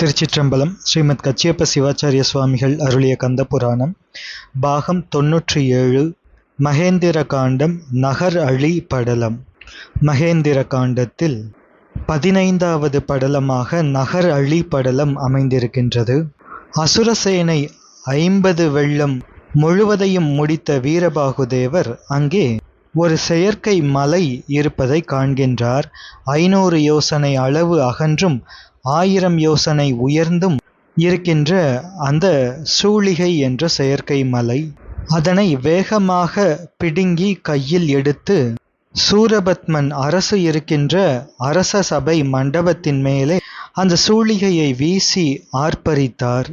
திருச்சிற்றம்பலம் ஸ்ரீமத் கச்சியப்ப சிவாச்சாரிய சுவாமிகள் அருளிய கந்த புராணம். பாகம் தொன்னூற்றி ஏழு மகேந்திர காண்டம் நகர் அழி படலம். மகேந்திர காண்டத்தில் பதினைந்தாவது படலமாக நகர் அழி படலம் அமைந்திருக்கின்றது. அசுரசேனை ஐம்பது வெள்ளம் முழுவதையும் முடித்த வீரபாகுதேவர் அங்கே ஒரு செயற்கை மலை இருப்பதை காண்கின்றார். ஐநூறு யோசனை அளவு அகன்றும் ஆயிரம் யோசனை உயர்ந்தும் இருக்கின்ற அந்த சூளிகை என்ற செயற்கை மலை அதனை வேகமாக பிடுங்கி கையில் எடுத்து சூரபத்மன் அரசு இருக்கின்ற அரச சபை மண்டபத்தின் மேலே அந்த சூளிகையை வீசி ஆர்ப்பரித்தார்.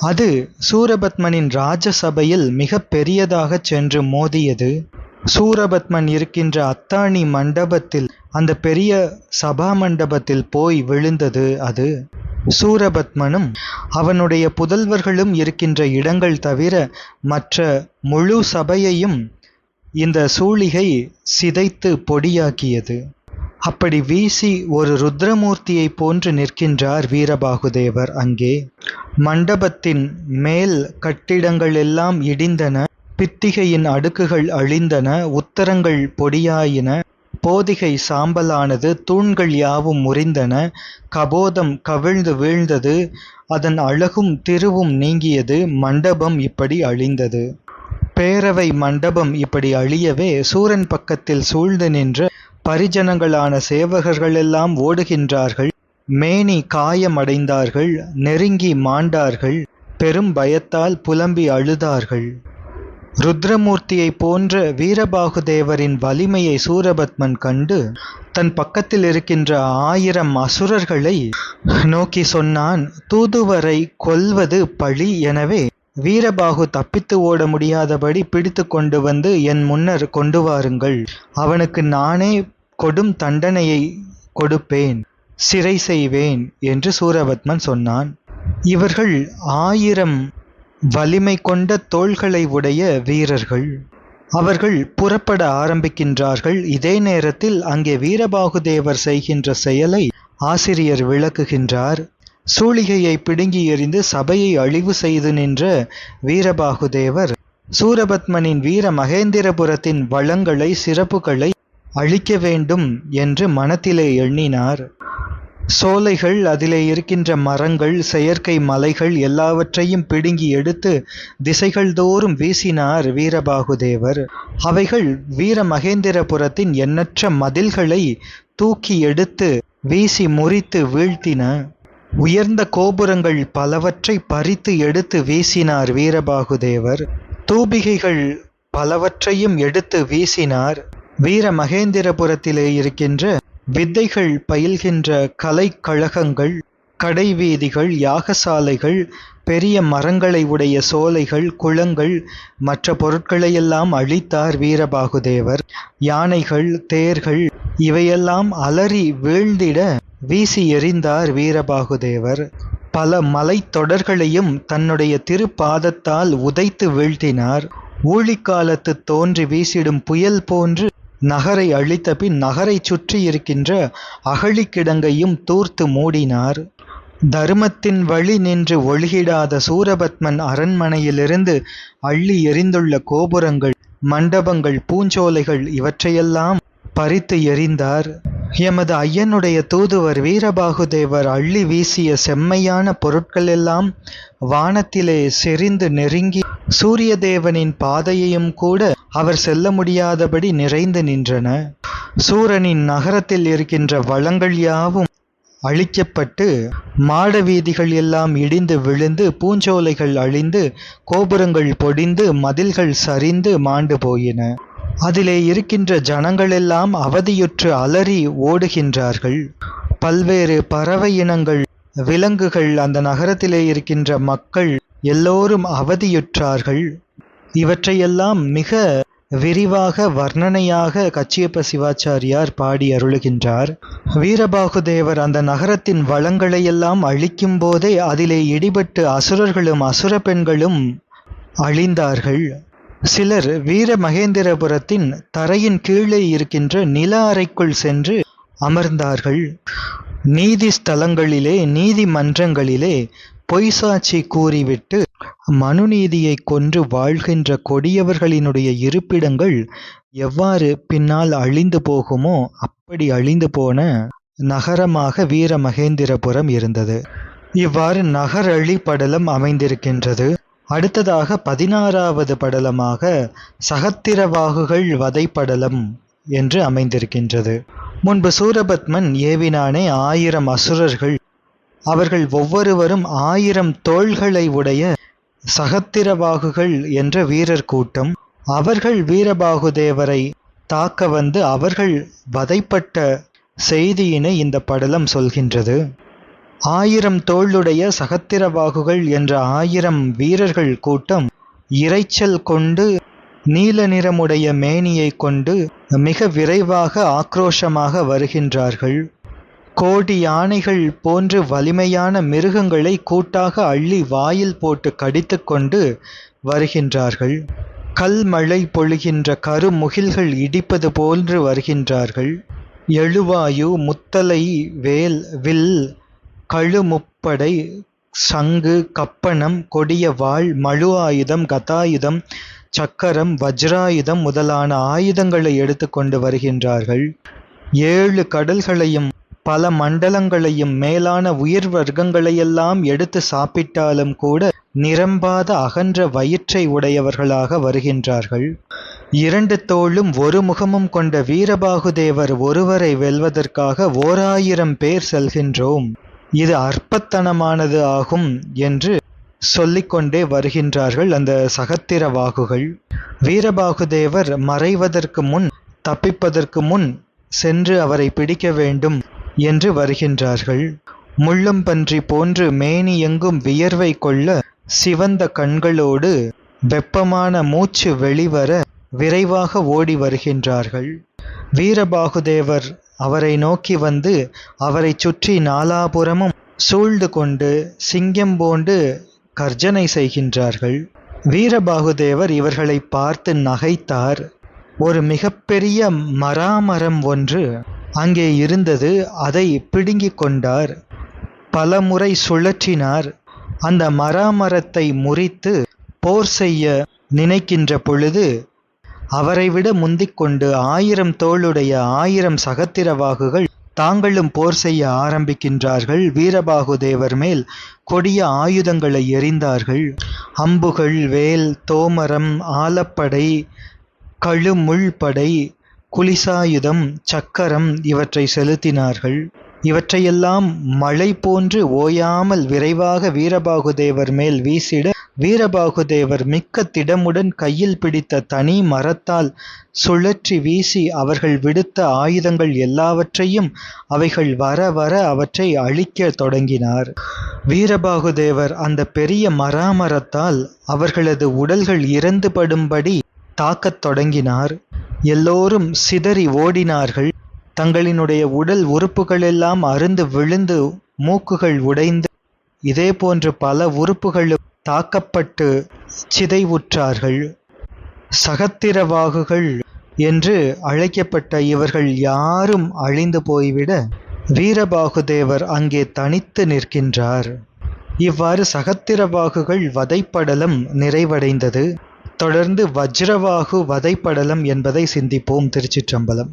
அது சூரபத்மனின் ராஜசபையில் மிக பெரியதாக சென்று மோதியது. சூரபத்மன் இருக்கின்ற அத்தாணி மண்டபத்தில் அந்த பெரிய சபா மண்டபத்தில் போய் விழுந்தது அது. சூரபத்மனும் அவனுடைய புதல்வர்களும் இருக்கின்ற இடங்கள் தவிர மற்ற முழு சபையையும் இந்த சூளிகை சிதைத்து பொடியாக்கியது. அப்படி வீசி ஒரு ருத்ரமூர்த்தியை போன்று நிற்கின்றார் வீரபாகுதேவர் அங்கே. மண்டபத்தின் மேல் கட்டிடங்கள் எல்லாம் இடிந்தன பித்திகையின் அடுக்குகள் அழிந்தன உத்தரங்கள் பொடியாயின. போதிகை சாம்பலானது தூண்கள் யாவும் முறிந்தன. கபோதம் கவிழ்ந்து வீழ்ந்தது. அதன் அழகும் திருவும் நீங்கியது. மண்டபம் இப்படி அழிந்தது. பேரவை மண்டபம் இப்படி அழியவே சூரன் பக்கத்தில் சூழ்ந்து நின்ற பரிஜனங்களான சேவகர்களெல்லாம் ஓடுகின்றார்கள். மேனி காயமடைந்தார்கள். நெருங்கி மாண்டார்கள். பெரும் பயத்தால் புலம்பி அழுதார்கள். ருத்ரமூர்த்தியை போன்ற வீரபாகுதேவரின் வலிமையை சூரபத்மன் கண்டு தன் பக்கத்தில் இருக்கின்ற ஆயிரம் அசுரர்களை நோக்கி சொன்னான் தூதுவரை கொல்வது பழி எனவே வீரபாகு தப்பித்து ஓட முடியாதபடி பிடித்து கொண்டு வந்து என் முன்னர் கொண்டு வாருங்கள். அவனுக்கு நானே கொடும் தண்டனையை கொடுப்பேன் சிறை செய்வேன் என்று சூரபத்மன் சொன்னான். இவர்கள் ஆயிரம் வலிமை கொண்ட தோள்களை உடைய வீரர்கள். அவர்கள் புறப்பட ஆரம்பிக்கின்றார்கள். இதே நேரத்தில் அங்கே வீரபாகுதேவர் செய்கின்ற செயலை ஆசிரியர் விளக்குகின்றார். சூளிகையை பிடுங்கி எறிந்து சபையை அழிவு செய்து நின்ற வீரபாகுதேவர் சூரபத்மனின் வீர மகேந்திரபுரத்தின் வளங்களை சிறப்புகளை அழிக்க வேண்டும் என்று மனத்திலே எண்ணினார். சோலைகள் அதிலே இருக்கின்ற மரங்கள் செயற்கை மலைகள் எல்லாவற்றையும் பிடுங்கி எடுத்து திசைகள் தோறும் வீசினார் வீரபாகுதேவர். அவைகள் வீர மகேந்திரபுரத்தின் எண்ணற்ற மதில்களை தூக்கி எடுத்து வீசி முறித்து வீழ்த்தின. உயர்ந்த கோபுரங்கள் பலவற்றை பறித்து எடுத்து வீசினார் வீரபாகுதேவர். தூபிகைகள் பலவற்றையும் எடுத்து வீசினார் வீர மகேந்திரபுரத்திலே இருக்கின்ற வித்தைகள் பயில்கின்ற கலைக்கழகங்கள் கடைவீதிகள் யாகசாலைகள் பெரிய மரங்களை உடைய சோலைகள் குளங்கள் மற்ற பொருட்களையெல்லாம் அழித்தார் வீரபாகுதேவர். யானைகள் தேர்கள் இவையெல்லாம் அலறி வீழ்ந்திட வீசி எறிந்தார் வீரபாகுதேவர். பல மலைத்தொடர்களையும் தன்னுடைய திருப்பாதத்தால் உதைத்து வீழ்த்தினார். ஊழிக்காலத்து தோன்றி வீசிடும் புயல் போன்று நகரை அழித்த பின் நகரை சுற்றி இருக்கின்ற அகழிக்கிடங்கையும் தூர்த்து மூடினார். தர்மத்தின் வழி நின்று ஒழுகிடாத சூரபத்மன் அரண்மனையிலிருந்து அள்ளி எரிந்துள்ள கோபுரங்கள் மண்டபங்கள் பூஞ்சோலைகள் இவற்றையெல்லாம் பறித்து எறிந்தார். எமது ஐயனுடைய தூதுவர் வீரபாகுதேவர் அள்ளி வீசிய செம்மையான பொருட்கள் எல்லாம் வானத்திலே செறிந்து நெருங்கி சூரியதேவனின் பாதையையும் கூட அவர் செல்ல முடியாதபடி நிறைந்து நின்றன. சூரனின் நகரத்தில் இருக்கின்ற வளங்கள் யாவும் அழிக்கப்பட்டு மாட வீதிகள் எல்லாம் இடிந்து விழுந்து பூஞ்சோலைகள் அழிந்து கோபுரங்கள் பொடிந்து மதில்கள் சரிந்து மாண்டு போயின. அதிலே இருக்கின்ற ஜனங்களெல்லாம் அவதியுற்று அலறி ஓடுகின்றார்கள். பல்வேறு பறவை இனங்கள் விலங்குகள் அந்த நகரத்திலே இருக்கின்ற மக்கள் எல்லோரும் அவதியுற்றார்கள். இவற்றையெல்லாம் மிக விரிவாக வர்ணனையாக கச்சியப்ப சிவாச்சாரியார் பாடி அருளுகின்றார். வீரபாகுதேவர் அந்த நகரத்தின் வளங்களையெல்லாம் அழிக்கும் போதே அதிலே இடிபட்டு அசுரர்களும் அசுர பெண்களும் அழிந்தார்கள். சிலர் வீர மகேந்திரபுரத்தின் தரையின் கீழே இருக்கின்ற நில அறைக்குள் சென்று அமர்ந்தார்கள். நீதி ஸ்தலங்களிலே நீதிமன்றங்களிலே பொய்சாட்சி கூறிவிட்டு மனுநீதியைக் கொன்று வாழ்கின்ற கொடியவர்களினுடைய இருப்பிடங்கள் எவ்வாறு பின்னால் அழிந்து போகுமோ அப்படி அழிந்து போன நகரமாக வீரமகேந்திரபுரம் இருந்தது. இவ்வாறு நகரழி படலம் அமைந்திருக்கின்றது. அடுத்ததாக பதினாறாவது படலமாக சகத்திரவாகுகள் வதைப்படலம் என்று அமைந்திருக்கின்றது. முன்பு சூரபத்மன் ஏவினானே ஆயிரம் அசுரர்கள். அவர்கள் ஒவ்வொருவரும் ஆயிரம் தோள்களை உடைய சகத்திரவாகுகள் என்ற வீரர் கூட்டம். அவர்கள் வீரபாகுதேவரை தாக்க வந்து அவர்கள் வதைப்பட்ட செய்தியினை இந்த படலம் சொல்கின்றது. ஆயிரம் தோளுடைய சகத்திரவாகுகள் என்ற ஆயிரம் வீரர்கள் கூட்டம் இரைச்சல் கொண்டு நீல நிறமுடைய மேனியை கொண்டு மிக விரைவாக ஆக்ரோஷமாக வருகின்றார்கள். கோடி யானைகள் போன்று வலிமையான மிருகங்களை கூட்டாக அள்ளி வாயில் போட்டு கடித்து கொண்டு வருகின்றார்கள். கல்மழை பொழிகின்ற கருமுகில்கள் இடிப்பது போன்று வருகின்றார்கள். எழுவாயு முத்தலை வேல் வில் கழுமுப்படை சங்கு கப்பணம் கொடிய வாள் மழு ஆயுதம் கதாயுதம் சக்கரம் வஜ்ராயுதம் முதலான ஆயுதங்களை எடுத்துக்கொண்டு வருகின்றார்கள். ஏழு கடல்களையும் பல மண்டலங்களையும் மேலான உயிர் வர்க்கங்களையெல்லாம் எடுத்து சாப்பிட்டாலும் கூட நிரம்பாத அகன்ற வயிற்றை உடையவர்களாக வருகின்றார்கள். இரண்டு தோளும் ஒரு முகமும் கொண்ட வீரபாகுதேவர் ஒருவரை வெல்வதற்காக ஓராயிரம் பேர் செல்கின்றோம். இது அற்பத்தனமானது ஆகும் என்று சொல்லிக்கொண்டே வருகின்றார்கள் அந்த சகத்திரவாகுகள். வீரபாகுதேவர் மறைவதற்கு முன் தப்பிப்பதற்கு முன் சென்று அவரை பிடிக்க வேண்டும் என்று வருகின்றார்கள். முள்ளம்பன்றி போன்று மேனி எங்கும் வியர்வை கொள்ள சிவந்த கண்களோடு வெப்பமான மூச்சு வெளிவர விரைவாக ஓடி வருகின்றார்கள். வீரபாகுதேவர் அவரை நோக்கி வந்து அவரை சுற்றி நாலாபுறமும் சூழ்ந்து கொண்டு சிங்கம் போண்டு கர்ஜனை செய்கின்றார்கள். வீரபாகுதேவர் இவர்களை பார்த்து நகைத்தார். ஒரு மிகப்பெரிய மராமரம் ஒன்று அங்கே இருந்தது அதை பிடுங்கிக் கொண்டார். பலமுறை சுழற்றினார். அந்த மராமரத்தை முறித்து போர் செய்ய நினைக்கின்ற பொழுது அவரை விட முந்திக் கொண்டு ஆயிரம் தோளுடைய ஆயிரம் சகத்திரவாகுகள் தாங்களும் போர் செய்ய ஆரம்பிக்கின்றார்கள். வீரபாகுதேவர் மேல் கொடிய ஆயுதங்களை எறிந்தார்கள். அம்புகள் வேல் தோமரம் ஆலப்படை கழுமுள்படை குலிசாயுதம் சக்கரம் இவற்றை செலுத்தினார்கள். இவற்றையெல்லாம் மழை போன்று ஓயாமல் விரைவாக வீரபாகுதேவர் மேல் வீசிட வீரபாகுதேவர் மிக்க திடமுடன் கையில் பிடித்த தனி மரத்தால் சுழற்றி வீசி அவர்கள் விடுத்த ஆயுதங்கள் எல்லாவற்றையும் அவைகள் வர வர அவற்றை அழிக்க தொடங்கினார். வீரபாகுதேவர் அந்த பெரிய மராமரத்தால் அவர்களது உடல்கள் இறந்து படும்படி தாக்கத் தொடங்கினார். எல்லோரும் சிதறி ஓடினார்கள். தங்களினுடைய உடல் உறுப்புகளெல்லாம் அருந்து விழுந்து மூக்குகள் உடைந்து இதே போன்று பல உறுப்புகளும் தாக்கப்பட்டு சிதைவுற்றார்கள். சகத்திரவாகுகள் என்று அழைக்கப்பட்ட இவர்கள் யாரும் அழிந்து போய்விட வீரபாகுதேவர் அங்கே தனித்து நிற்கின்றார். இவ்வாறு சகத்திரவாகுகள் வதைப்படலம் நிறைவடைந்தது. தொடர்ந்து வஜ்ரவாகு வதைப்படலம் என்பதை சிந்திப்போம் திருச்சிற்றம்பலம்.